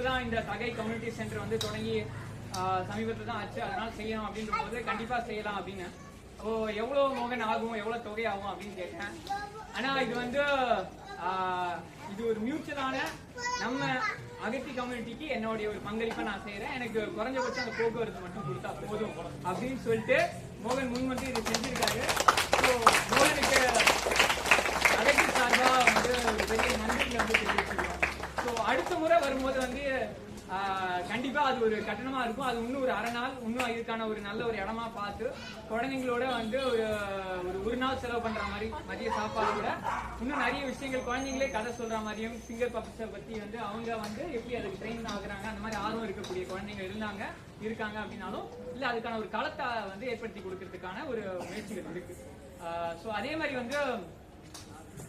இப்பதான் இந்த சகை community centre வந்து தொடங்கி சமீபத்தில் தான் ஆச்சு. அதனால் செய்யணும் அப்படின்ற போது கண்டிப்பாக செய்யலாம் அப்படின்னு. ஓ எவ்வளோ மோகன் ஆகும் எவ்வளோ தொகை ஆகும் அப்படின்னு கேட்டேன். ஆனால் இது வந்து இது ஒரு மியூச்சுவலான நம்ம அகத்தி கம்யூனிட்டிக்கு என்னுடைய ஒரு பங்களிப்பை நான் செய்கிறேன் எனக்கு குறைஞ்சபட்சம் அந்த போக்குவரத்து மட்டும் கொடுத்தா போதும் அப்படின்னு சொல்லிட்டு மோகன் முன் வந்து இது செஞ்சிருக்காரு. ஸோ மோகனுக்கு அகத்தி சார்பாக வந்து ஒரு பெரிய நன்றி வந்து வரும்போது வந்து கண்டிப்பா அது ஒரு கட்டணமா இருக்கும். அது இன்னும் ஒரு அரை நாள் இன்னும் இதுக்கான ஒரு நல்ல ஒரு இடமா பார்த்து குழந்தைங்களோட வந்து ஒரு ஒரு ஒரு நாள் செலவு பண்ற மாதிரி மதிய சாப்பாடு கூட. இன்னும் நிறைய விஷயங்கள் குழந்தைங்களே கதை சொல்ற மாதிரியும் சிங்கர் பப்ஸை பத்தி வந்து அவங்க வந்து எப்படி அதுக்கு ட்ரெயின் ஆகுறாங்க அந்த மாதிரி ஆர்வம் இருக்கக்கூடிய குழந்தைங்க இருந்தாங்க இருக்காங்க அப்படின்னாலும் இல்ல அதுக்கான ஒரு களத்தை வந்து ஏற்படுத்தி கொடுக்கறதுக்கான ஒரு முயற்சிகள் இருக்கு. ஸோ அதே மாதிரி வந்து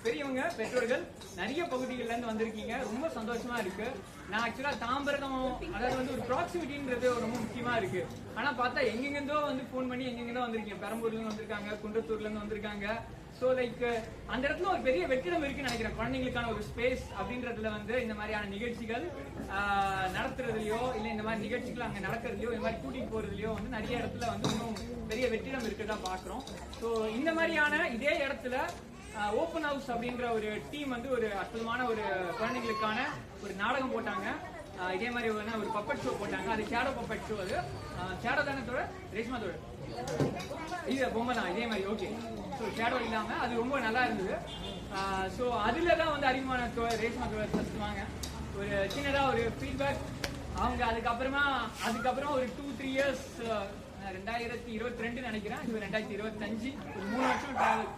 பெரியவங்க பெற்றோர்கள் நிறைய பகுதிகள்ல இருந்து வந்திருக்கீங்க. ரொம்ப சந்தோஷமா இருக்கு. நான் ஆக்சுவலா தாம்பரம் அதாவது வந்து ஒரு ப்ராக்சிமிட்டின்றது ரொம்ப முக்கியமா இருக்கு. ஆனா பார்த்தா எங்கெங்கிருந்தோ வந்து ஃபோன் பண்ணி எங்கெங்கிருந்தோ வந்திருக்கீங்க. பெரம்பூர்ல இருந்து வந்திருக்காங்க குன்றத்தூர்ல இருந்து வந்திருக்காங்க. சோ லைக் அந்த இடத்துல ஒரு பெரிய வெற்றிடம் இருக்குன்னு நினைக்கிறேன். குழந்தைங்களுக்கான ஒரு ஸ்பேஸ் அப்படின்றதுல வந்து இந்த மாதிரியான நிகழ்ச்சிகள் ஆஹ், நடத்துறதுலயோ இல்ல இந்த மாதிரி நிகழ்ச்சிகள் அங்க நடக்கிறதுலயோ இந்த மாதிரி கூட்டிட்டு போறதுலயோ வந்து நிறைய இடத்துல வந்து இன்னும் பெரிய வெற்றிடம் இருக்குதான் பாக்குறோம் சோ இந்த மாதிரியான இதே இடத்துல ஓப்பன் ஹவுஸ் அப்படின்ற ஒரு டீம் வந்து ஒரு அற்புதமான ஒரு குழந்தைங்களுக்கான ஒரு நாடகம் போட்டாங்க. இதே மாதிரி ஒரு ஒரு பப்பட் ஷோ போட்டாங்க. அது ஷேடோ பப்பட் ஷோ அது. ஷேடோ தானே தோட ரேஷ்மா தோட இது பொம்மை தான் இதே மாதிரி ஓகே ஸோ ஷேடோ இல்லாமல் அது ரொம்ப நல்லா இருந்தது. ஸோ அதுல தான் வந்து அதிகமான தோ- ரேஷ்மா தோட சத்துவாங்க ஒரு சின்னதாக ஒரு ஃபீட்பேக் அவங்க அதுக்கப்புறமா அதுக்கப்புறம் ஒரு டூ த்ரீ இயர்ஸ் ரெண்டாயிரத்தி இருபத்தி ரெண்டு நினைக்கிறேன். இது ரெண்டாயிரத்தி இருபத்தஞ்சு ஒரு மூணு வருஷம் டிராவல்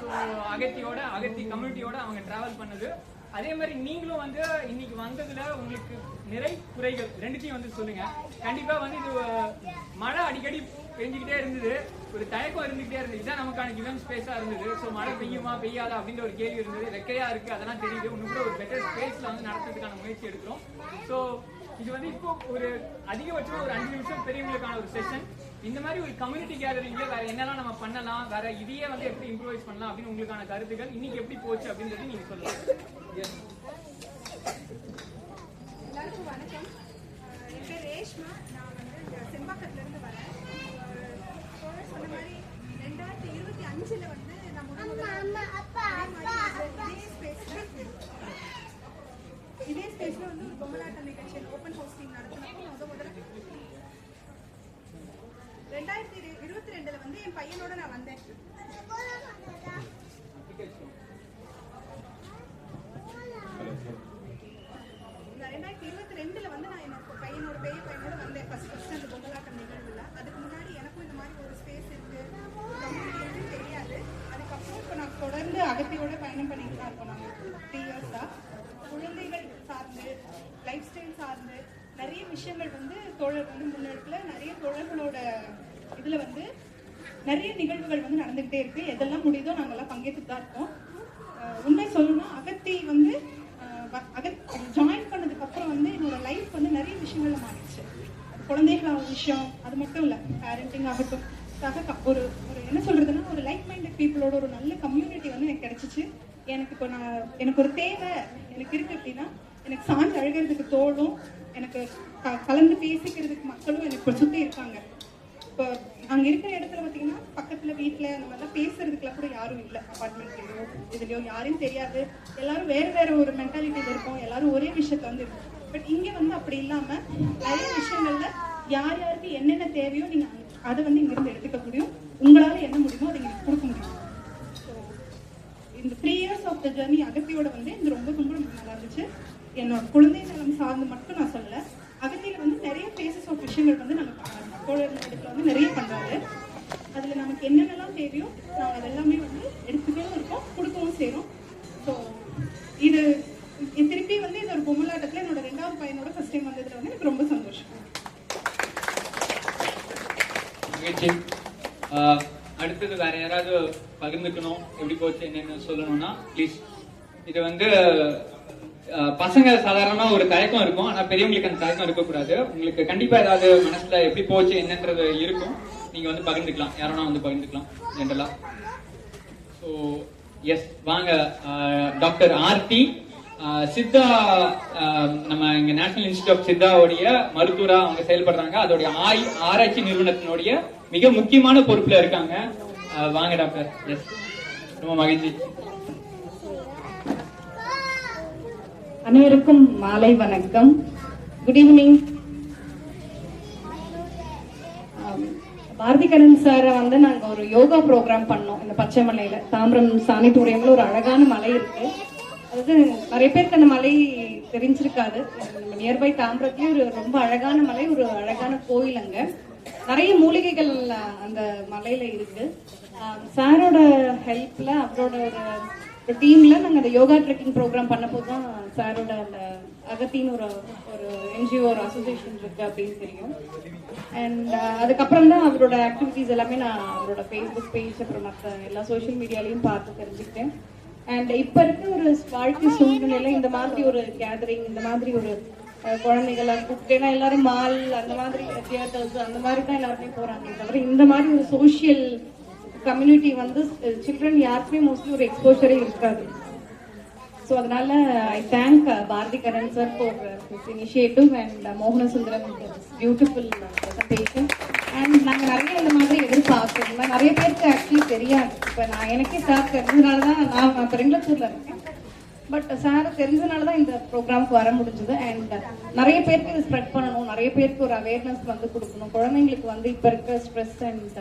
ஸோ அகத்தியோட அகத்தி கம்யூனிட்டியோட அவங்க டிராவல் பண்ணது. அதே மாதிரி நீங்களும் வந்து இன்னைக்கு வந்ததுல உங்களுக்கு நிறை குறைகள் ரெண்டுத்தையும் வந்து சொல்லுங்க. கண்டிப்பா வந்து இது மழை அடிக்கடி பெஞ்சுக்கிட்டே இருந்தது. ஒரு தயக்கம் இருந்துகிட்டே இருந்தது. இதான் நமக்கான கிவன் ஸ்பேஸா இருந்தது. ஸோ மழை பெய்யுமா பெய்யாதா அப்படின்ற ஒரு கேள்வி இருந்தது. வெக்கையா இருக்கு அதெல்லாம் தெரியுது. இன்னும் கூட ஒரு பெட்டர் ஸ்பேஸ்ல வந்து நடத்துறதுக்கான முயற்சி எடுக்கிறோம். ஸோ இது வந்து இப்போ ஒரு அதிகபட்சமா ஒரு அஞ்சு நிமிஷம் பெரியவங்களுக்கான ஒரு செஷன் இந்த மாதிரி ஒரு கம்யூனிட்டி கேதரிங்ல வேற என்னெல்லாம் நம்ம பண்ணலாம் வேற இதையே வந்து எப்படி இம்ப்ரூவைஸ் பண்ணலாம் அப்படின்னு உங்களுக்கான கருத்துக்கள் இன்னைக்கு எப்படி போச்சு அப்படின்றது நீங்க சொல்லலாம். எல்லாருக்கும் வணக்கம். என் பேர் ரேஷ்மா. நான் வந்து செம்பாக்கத்துல இருந்து வரேன். சொன்ன மாதிரி ரெண்டாயிரத்தி இருபத்தி அஞ்சுல வந்து நான் ஸ்டேஜ்ல வந்து ஒரு பொம்மலாட்ட நிகழ்ச்சி ஓப்பன் ஹோஸ்டிங் நடத்தினப்போ முத முதல்ல ரெண்டாயிரத்தி இருபத்தி ரெண்டுல வந்து என் பையனோட நான் வந்தேன். இந்த ரெண்டாயிரத்தி இருபத்தி ரெண்டுல வந்து நான் என்னோட பையனோட பெரிய பையனோட வந்தேன். ஃபர்ஸ்ட் ஃபர்ஸ்ட் அந்த பொங்கலாட்டம் நிகழ்வுல. அதுக்கு முன்னாடி எனக்கும் இந்த மாதிரி ஒரு ஸ்பேஸ் இருக்கு. தெரியாது. அதுக்கப்புறம் இப்போ நான் தொடர்ந்து அகத்தியோட பயணம் பண்ணிட்டு தான் இருக்கோம் நாங்கள் த்ரீ இயர்ஸா குழந்தைகள் சார்ந்து லைஃப் ஸ்டைல் சார்ந்து நிறைய விஷயங்கள் வந்து தோழர் வந்து முன்னெடுக்கல நிறைய தோழர்களோட இதுல வந்து நிறைய நிகழ்வுகள் வந்து நடந்துகிட்டே இருக்கு. எதெல்லாம் முடியுதோ நாங்கெல்லாம் பங்கேற்றுட்டு தான் இருக்கோம். உண்மை சொல்லணும்னா அகத்தி வந்து அகத் ஜாயின் பண்ணதுக்கு அப்புறம் வந்து என்னோட லைஃப் வந்து நிறைய விஷயங்கள்ல மாறிடுச்சு. அது குழந்தைகள் விஷயம் அது மட்டும் இல்லை பேரண்டிங் ஆகட்டும். சக ஒரு ஒரு என்ன சொல்றதுன்னா ஒரு லைக் மைண்டட் பீப்புளோட ஒரு நல்ல கம்யூனிட்டி வந்து எனக்கு கிடைச்சிச்சு. எனக்கு இப்போ நான் எனக்கு ஒரு தேவை எனக்கு இருக்கு அப்படின்னா எனக்கு சான்று அழுகிறதுக்கு தோழும் எனக்கு க- கலந்து பேசிக்கிறதுக்கு மக்களும் எனக்கு சுற்றி இருக்காங்க. இப்போ அங்கே இருக்கிற இடத்துல பார்த்தீங்கன்னா பக்கத்தில் வீட்டில் அந்த மாதிரிலாம் பேசுறதுக்குலாம் கூட யாரும் இல்லை. அப்பார்ட்மெண்ட்லேயோ இதுலயோ யாரையும் தெரியாது. எல்லாரும் வேறு வேறு ஒரு மென்டாலிட்டியில் இருக்கும் எல்லாரும் ஒரே விஷயத்த வந்து இருக்கும் பட் இங்கே வந்து அப்படி இல்லாமல் நிறைய விஷயங்களில் யார் யாருக்கு என்னென்ன தேவையோ நீங்கள் அதை வந்து இங்கேருந்து எடுத்துக்க முடியும். உங்களால் என்ன முடியுமோ அதை நீங்க கொடுக்க முடியும். ஸோ இந்த three years of the journey அகத்தியோட வந்து இது ரொம்ப ரொம்ப நல்லா இருந்துச்சு. என்னோட குழந்தை சார்ந்து மட்டும் நான் சொல்லல. அகத்தியில வந்து நிறைய பேசஸ் ஆஃப் விஷயங்கள் வந்து நாங்கள் தோழர் இடத்துல வந்து நிறைய பண்றாரு. அதுல நமக்கு என்னென்னலாம் தேவையோ நாங்கள் அதெல்லாமே வந்து எடுத்துக்கவும் இருக்கோம் கொடுக்கவும் செய்கிறோம் ஸோ இது திருப்பி வந்து இந்த ஒரு பொம்மலாட்டத்துல என்னோட ரெண்டாவது பையனோட ஃபர்ஸ்ட் டைம் வந்ததுல வந்து எனக்கு ரொம்ப சந்தோஷம். அடுத்தது வேற யாராவது பகிர்ந்துக்கணும்? எப்படி போச்சு? என்னென்னு சொல்லணும்னா ப்ளீஸ் இது வந்து பசங்க சாதாரணமா ஒரு தயக்கம் இருக்கும். ஆனா பெரியவங்களுக்கு அந்த தயக்கம் இருக்கக்கூடாது. உங்களுக்கு கண்டிப்பா ஏதாவது மனசுல எப்படி போச்சு என்னன்றது இருக்கும். நீங்க வந்து பகிர்ந்துக்கலாம். யாரோனா வந்து பகிர்ந்துக்கலாம் ஜென்ரலா ஸோ எஸ் வாங்க. டாக்டர் ஆர்டி சித்தா நம்ம இங்க நேஷனல் இன்ஸ்டியூட் ஆஃப் சித்தாவுடைய மருத்துவரா அவங்க செயல்படுறாங்க. அதோடைய ஆய் ஆராய்ச்சி நிறுவனத்தினுடைய மிக முக்கியமான பொறுப்புல இருக்காங்க. வாங்க டாக்டர் எஸ் ரொம்ப மகிழ்ச்சி. அனைவருக்கும் மாலை வணக்கம். குட் ஈவினிங் பாரதிகரன் சாரை வந்து நாங்கள் ஒரு யோகா ப்ரோக்ராம் பண்ணோம் இந்த பச்சை மலையில. தாம்பரம் சானிட்டோரியம்ல ஒரு அழகான மலை இருக்கு. அதாவது நிறைய பேருக்கு அந்த மலை தெரிஞ்சிருக்காது. நியர்பை தாம்பரத்துலயே ஒரு ரொம்ப அழகான மலை ஒரு அழகான கோயில் அங்க. நிறைய மூலிகைகள் அந்த மலையில இருக்கு. சாரோட ஹெல்ப்ல அவரோட ஒரு இந்த டீம்ல நாங்க அந்த யோகா ட்ரெக்கிங் ப்ரோக்ராம் பண்ணப்போது தான் சாரோட அந்த அகத்தின்னு ஒரு ஒரு என்ஜிஓ ஒரு அசோசியேஷன் இருக்கு அப்படின்னு தெரியும். அண்ட் uh, அதுக்கப்புறம் தான் அவரோட ஆக்டிவிட்டீஸ் எல்லாமே நான் அவரோட ஃபேஸ்புக் பேஜ் அப்புறம் மற்ற எல்லா சோஷியல் மீடியாலையும் பார்த்து தெரிஞ்சுக்கிட்டேன். அண்ட் இப்ப இருக்க ஒரு வாழ்க்கை சூழ்நிலையில இந்த மாதிரி ஒரு கேதரிங் இந்த மாதிரி ஒரு குழந்தைகள் குழந்தைகளை ஏன்னா எல்லாரும் மால் அந்த மாதிரி தியேட்டர்ஸ் அந்த மாதிரி தான் எல்லாருமே போறாங்க தவிர இந்த மாதிரி ஒரு சோஷியல் கம்யூனிட்டி வந்து சில்ட்ரன் யாருக்குமே மோஸ்ட்லி ஒரு எக்ஸ்போஷரே இருக்காது. ஸோ அதனால I thank Bharathi Karan sir for this initiative and மோகன சுந்தரம் பியூட்டிஃபுல் ப்ரெசன்டேஷன் அண்ட் நாங்கள் நிறைய இந்த மாதிரி எதிர்பார்க்குறோம். இந்த நிறைய பேருக்கு ஆக்சுவலி தெரியாது. இப்போ நான் எனக்கே சார் தெரிஞ்சதுனால தான் நான் இப்போ ரெங்கலத்தூரில் இருக்கேன். பட் சார் தெரிஞ்சதுனால தான் இந்த ப்ரோக்ராமுக்கு வர முடிஞ்சது. அண்ட் நிறைய பேருக்கு இது ஸ்ப்ரெட் பண்ணணும். நிறைய பேருக்கு ஒரு அவேர்னஸ் வந்து கொடுக்கணும். குழந்தைங்களுக்கு வந்து இப்போ இருக்க ஸ்ட்ரெஸ் அண்ட்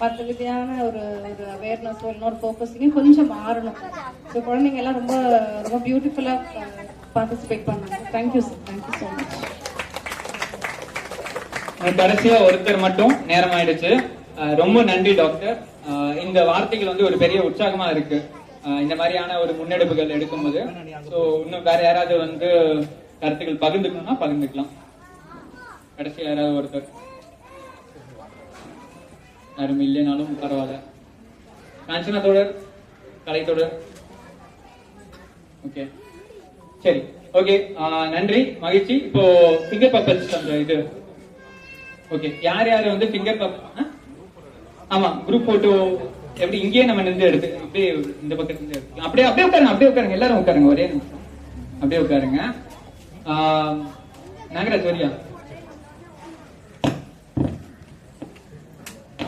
மற்ற விதையான ஒரு ஒரு அவேர்னஸோ இன்னொரு ஃபோக்கஸையும் கொஞ்சம் மாறணும். ஸோ குழந்தைங்க எல்லாம் ரொம்ப ரொம்ப பியூட்டிஃபுல்லாக பார்ட்டிசிபேட் பண்ணாங்க. Thank you sir thank you so much கடைசியா ஒருத்தர் மட்டும் நேரம் ஆயிடுச்சு ரொம்ப நன்றி டாக்டர் இந்த வார்த்தைகள் வந்து ஒரு பெரிய உற்சாகமா இருக்கு. இந்த மாதிரியான ஒரு முன்னெடுப்புகள் எடுக்கும்போது. ஸோ இன்னும் வேற யாராவது வந்து கருத்துக்கள் பகிர்ந்துக்கணும்னா பகிர்ந்துக்கலாம். கடைசியா யாராவது ஒருத்தர். யாரும் இல்லைனாலும் பரவாயில்ல. காஞ்சனா தொடர் கலை தொடர் ஓகே சரி ஓகே நன்றி மகிழ்ச்சி. இப்போ ஃபிங்கர் பப்பல்ஸ் அந்த இது. ஓகே யார் யார் வந்து ஃபிங்கர் பப் ஆமா குரூப் போட்டோ எப்படி இங்கேயே நம்ம நின்று எடுத்து அப்படியே இந்த பக்கத்துல இருந்து எடுத்துக்கலாம் அப்படியே அப்படியே உட்காருங்க அப்படியே உட்காருங்க. எல்லாரும் உட்காருங்க ஒரே நிமிஷம். அப்படியே உட்காருங்க. நாகராஜ் வரியா அப்படியே உட்காருங்க நீங்க உட்காருங்க, உட்காருங்க.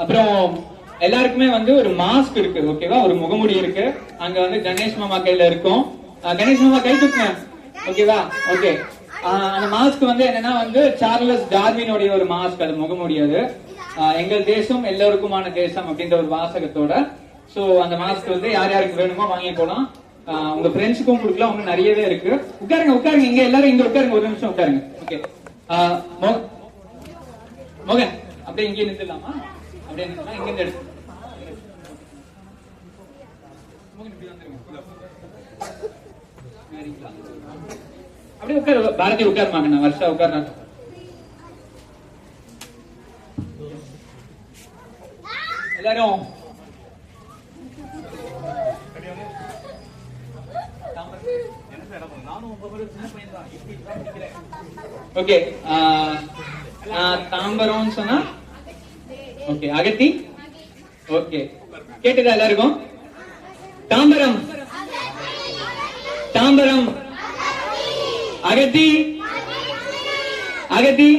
அப்புறம் எல்லாருக்குமே வந்து ஒரு மாஸ்க் இருக்கு ஓகேவா ஒரு முகமுடி இருக்கு. அங்க வந்து கணேஷ் மாமா கையில இருக்கும். கணேஷ் மாமா கை தூக்குங்க. ஓகேவா ஓகே அந்த மாஸ்க் வந்து என்னன்னா வந்து சார்லஸ் டார்வினுடைய ஒரு மாஸ்க் அது முகமுடி அது. எங்கள் தேசம் எல்லோருக்குமான தேசம் அப்படின்ற ஒரு வாசகத்தோட. சோ அந்த மாஸ்க் வந்து யார் யாருக்கு வேணுமோ வாங்கி போலாம் உங்க ஃப்ரெண்ட்ஸுக்கும் கொடுக்கலாம் ஒண்ணு நிறையவே இருக்கு. உட்காருங்க உட்காருங்க. இங்க எல்லாரும் இங்க உட்காருங்க. ஒரு நிமிஷம் உட்காருங்க. ஓகே மோகன் அப்படியே இங்கே நிறுத்தலாமா அப்படியே நிறுத்தலாம் இங்க இருந்து எடுத்து. சரிங்களா? அப்படியே உட்காரு பாரதி உட்காருமாங்க நான் வருஷா உட்கார்றாங்க எல்லாரும் ஓகே தாம்பரம் uh, uh, சொன்னா? ஓகே அகத்தி ஓகே கேட்டுதா எல்லாருக்கும்? தாம்பரம் தாம்பரம் அகத்தி அகத்தி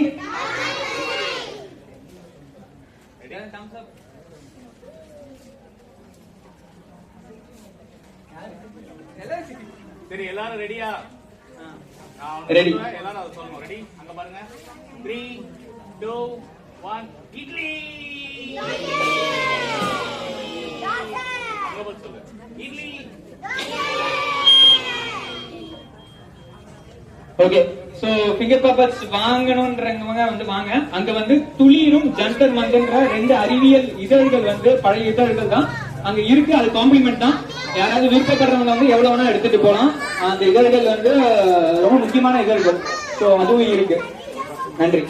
சரி எல்லாரும் ரெடியா Ready. எல்லாரும் அதை சொல்லணும் ரெடி அங்க பாருங்க. த்ரீ டூ ஒன் இட்லி அங்க பதில் சொல்லு idli okay so finger puppets வாங்கணும்ன்றவங்க வந்து வாங்க. அங்க வந்து துளிரும் ஜந்தர் மந்தன்ற ரெண்டு அறிவியல் இதழ்கள் வந்து பழைய இதழ்கள் தான். அங்க இருக்கு அது காம்ப்ளிமெண்ட் தான். யாராவது விருப்பப்படுறவங்க வந்து எவ்வளவு வேணா எடுத்துட்டு போலாம். அந்த இதழ்கள் வந்து ரொம்ப முக்கியமான இதழ்கள். ஸோ அதுவும் இருக்கு. நன்றி.